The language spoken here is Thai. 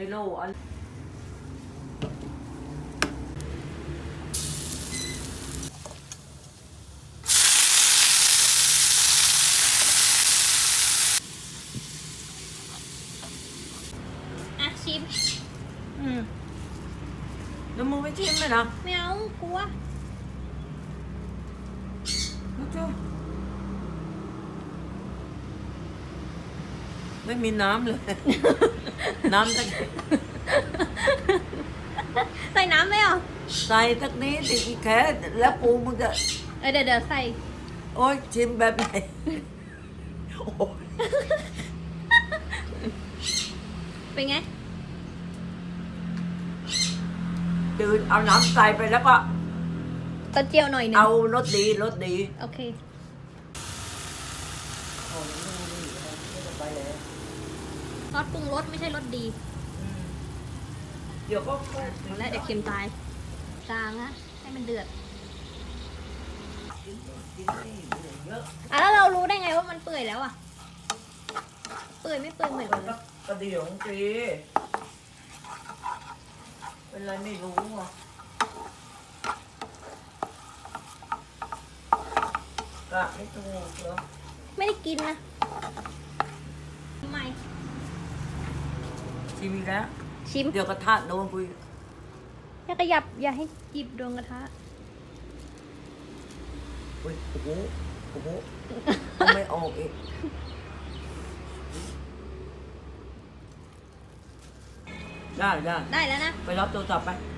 ไฮโลอันอะชิมอืมแล้วมึ ไม่ชิมเลยนะไม่เอากลัวรู้จักไม่มีน้ำเลย น้ำสักใส่น้ำไหมอะใส่สักนิดอีกแค่แล้วปูมึงจะ เออเดี๋ยวเดี๋ยวใส่ โอ๊ยชิมแบบไหนโอ้ยเป็นไงจืดเอาน้ำใส่ไปแล้วก็ ตะเจียวหน่อยหนึงเอารสดีรสดี โอเค ไปเลย ซอสปรุงรสไม่ใช่รสดีเดี๋ยวก็เอาละเดี๋ยวเค็มตายจางนะให้มันเดือดกินนี่เยอะอะแล้วเรารู้ได้ไงว่ามันเปื่อยแล้วอะ เปื่อยไม่เปื่อยเหมือนกันเลยกระเดี่ยวของจีเป็นไรไม่รู้อะกะไม่ถูกเหรอไม่ได้กินนะทำไม ชิมอีกแล้ว ชิมเดี๋ยวกระทะโดนปุยอย่าขยับอย่าให้จิบโดนกระทะปุยโอ้โหโอ้โหเอาไม่ออกอีกได้ได้ได้แล้วนะ ไปรับโทรศัพท์ไปโ